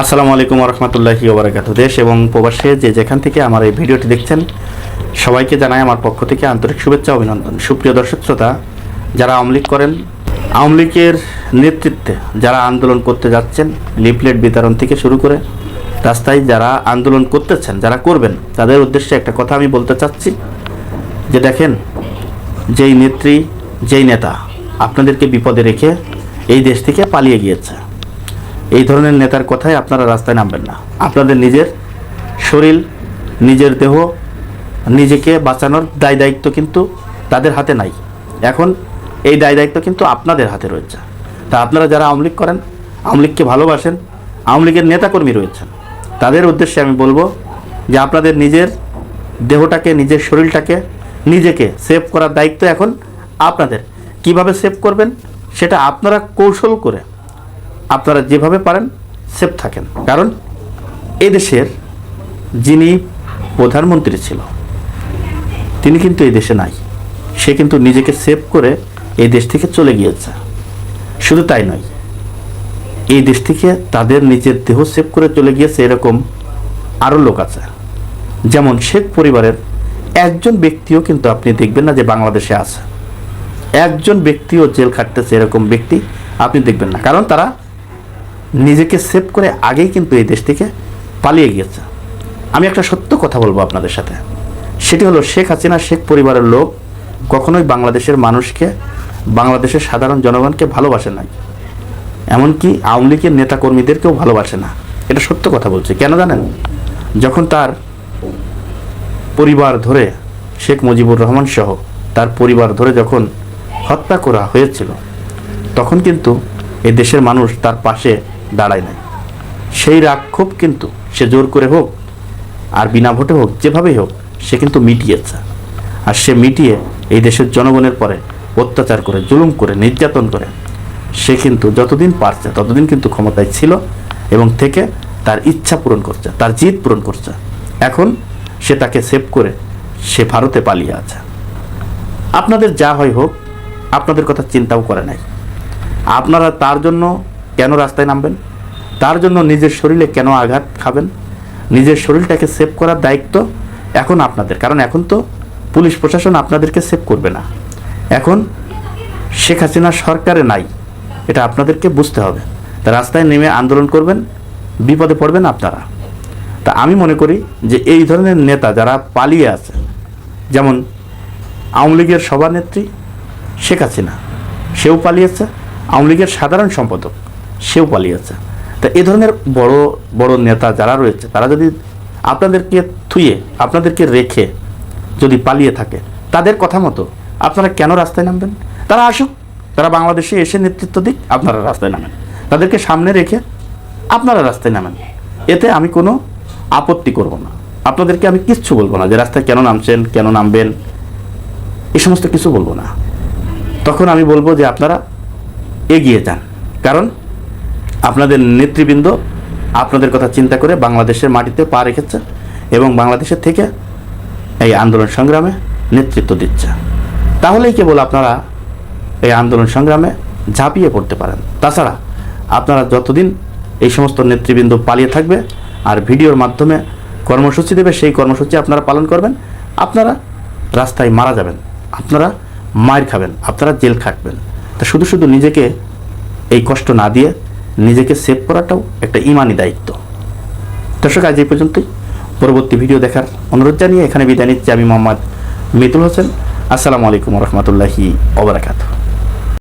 আসসালামু আলাইকুম রহমতুল্লাহি ওবরাকাত দেশ এবং প্রবাসে যে যেখান থেকে আমার এই ভিডিওটি দেখছেন, সবাইকে জানাই আমার পক্ষ থেকে আন্তরিক শুভেচ্ছা অভিনন্দন। সুপ্রিয় দর্শক শ্রোতা, যারা আওয়ামী করেন, আওয়ামী লীগের নেতৃত্বে যারা আন্দোলন করতে যাচ্ছেন, লিফলেট বিতরণ থেকে শুরু করে রাস্তায় যারা আন্দোলন করতেছেন, যারা করবেন, তাদের উদ্দেশ্যে একটা কথা আমি বলতে চাচ্ছি, যে দেখেন, যেই নেত্রী, যেই নেতা আপনাদেরকে বিপদে রেখে এই দেশ থেকে পালিয়ে গিয়েছে। এই ধরনের নেতার কথায় আপনারা রাস্তায় নামবেন না। আপনাদের নিজের শরীর, নিজের দেহ, নিজেকে বাঁচানোর দায় দায়িত্ব কিন্তু তাদের হাতে নাই। এখন এই দায় দায়িত্ব কিন্তু আপনাদের হাতে রয়েছে। তা আপনারা যারা আওয়ামী করেন, আওয়ামী লীগকে ভালোবাসেন, আওয়ামী লীগের নেতাকর্মী রয়েছেন, তাদের উদ্দেশ্যে আমি বলব যে আপনাদের নিজের দেহটাকে, নিজের শরীরটাকে, নিজেকে সেভ করার দায়িত্ব এখন আপনাদের। কীভাবে সেভ করবেন? সেটা আপনারা কৌশল করে আপনারা যেভাবে পারেন, সেফ থাকেন। কারণ এদেশের যিনি প্রধানমন্ত্রী ছিল, তিনি কিন্তু এই দেশে নাই। সে কিন্তু নিজেকে সেভ করে এই দেশ থেকে চলে গিয়েছে। শুধু তাই নয়, এই দেশ থেকে তাদের নিজের দেহ সেভ করে চলে গিয়েছে এরকম আরও লোক আছে। যেমন শেখ পরিবারের একজন ব্যক্তিও কিন্তু আপনি দেখবেন না যে বাংলাদেশে আছে। একজন ব্যক্তিও জেল খাটতেছে এরকম ব্যক্তি আপনি দেখবেন না। কারণ তারা নিজেকে সেভ করে আগেই কিন্তু এই দেশ থেকে পালিয়ে গিয়েছে। আমি একটা সত্য কথা বলব আপনাদের সাথে। সেটি হলো শেখ হাসিনা, শেখ পরিবারের লোক কখনোই বাংলাদেশের মানুষকে, বাংলাদেশের সাধারণ জনগণকে ভালোবাসে নাই এমনকি আওয়ামী লীগের নেতাকর্মীদেরকেও ভালোবাসে না। এটা সত্য কথা বলছে। কেন জানেন? যখন তার পরিবার ধরে শেখ মুজিবুর রহমান সহ তার পরিবার ধরে যখন হত্যা করা হয়েছিল, তখন কিন্তু এ দেশের মানুষ তার পাশে দাঁড়ায় নাই। সেই রাক্ষোভ কিন্তু, সে জোর করে হোক, আর বিনা ভোটে হোক, যেভাবেই হোক, সে কিন্তু মিটিয়েছে। আর সে মিটিয়ে এই দেশের জনগণের পরে অত্যাচার করে, জুলুম করে, নির্যাতন করে, সে কিন্তু যতদিন পারছে, ততদিন কিন্তু ক্ষমতায় ছিল এবং থেকে তার ইচ্ছা পূরণ করছে, তার জিদ পূরণ করছে। এখন সে তাকে সেভ করে সে ভারতে পালিয়ে আছে। আপনাদের যা হয় হোক, আপনাদের কথা চিন্তাও করে নাই। আপনারা তার জন্য কেন রাস্তায় নামবেন? তার জন্য নিজের শরীরে কেন আঘাত খাবেন? নিজের শরীরটাকে সেভ করার দায়িত্ব এখন আপনাদের। কারণ এখন তো পুলিশ প্রশাসন আপনাদেরকে সেভ করবে না। এখন শেখ হাসিনা সরকারে নাই, এটা আপনাদেরকে বুঝতে হবে। তা রাস্তায় নেমে আন্দোলন করবেন, বিপদে পড়বেন আপনারা। তা আমি মনে করি যে এই ধরনের নেতা যারা পালিয়ে আছে যেমন আওয়ামী লীগের সভানেত্রী শেখ হাসিনা, সেও পালিয়েছে। আওয়ামী লীগের সাধারণ সম্পাদক, সেও পালিয়েছে। তা এ ধরনের বড় বড় নেতা যারা রয়েছে, তারা যদি আপনাদেরকে থুয়ে, আপনাদেরকে রেখে যদি পালিয়ে থাকে, তাদের কথা মতো আপনারা কেন রাস্তায় নামবেন? তারা আসুক, তারা বাংলাদেশে এসে নেতৃত্ব দিক, আপনারা রাস্তায় নামেন। তাদেরকে সামনে রেখে আপনারা রাস্তায় নামেন। এতে আমি কোনো আপত্তি করব না। আপনাদেরকে আমি কিচ্ছু বলব না যে রাস্তায় কেন নামছেন, কেন নামবেন, এ সমস্ত কিছু বলব না। তখন আমি বলব যে আপনারা এগিয়ে যান। কারণ আপনাদের নেতৃবৃন্দ আপনাদের কথা চিন্তা করে বাংলাদেশের মাটিতে পা রেখেছে এবং বাংলাদেশের থেকে এই আন্দোলন সংগ্রামে নেতৃত্ব দিচ্ছে। তাহলেই কেবল আপনারা এই আন্দোলন সংগ্রামে ঝাঁপিয়ে পড়তে পারেন। তাছাড়া আপনারা যতদিন এই সমস্ত নেতৃবৃন্দ পালিয়ে থাকবে আর ভিডিওর মাধ্যমে কর্মসূচি দেবে, সেই কর্মসূচি আপনারা পালন করবেন, আপনারা রাস্তায় মারা যাবেন, আপনারা মায়ের খাবেন, আপনারা জেল খাটবেন। তা শুধু শুধু নিজেকে এই কষ্ট না দিয়ে নিজেকে সেভ করাটাও একটা ইমানি দায়িত্ব। দর্শক, আজ এই পর্যন্তই। পরবর্তী ভিডিও দেখার অনুরোধ জানিয়ে এখানে বিদায় নিচ্ছি আমি মোহাম্মদ মিতুল হোসেন। আসসালামু আলাইকুম রহমতুল্লাহি ওবরাকাতু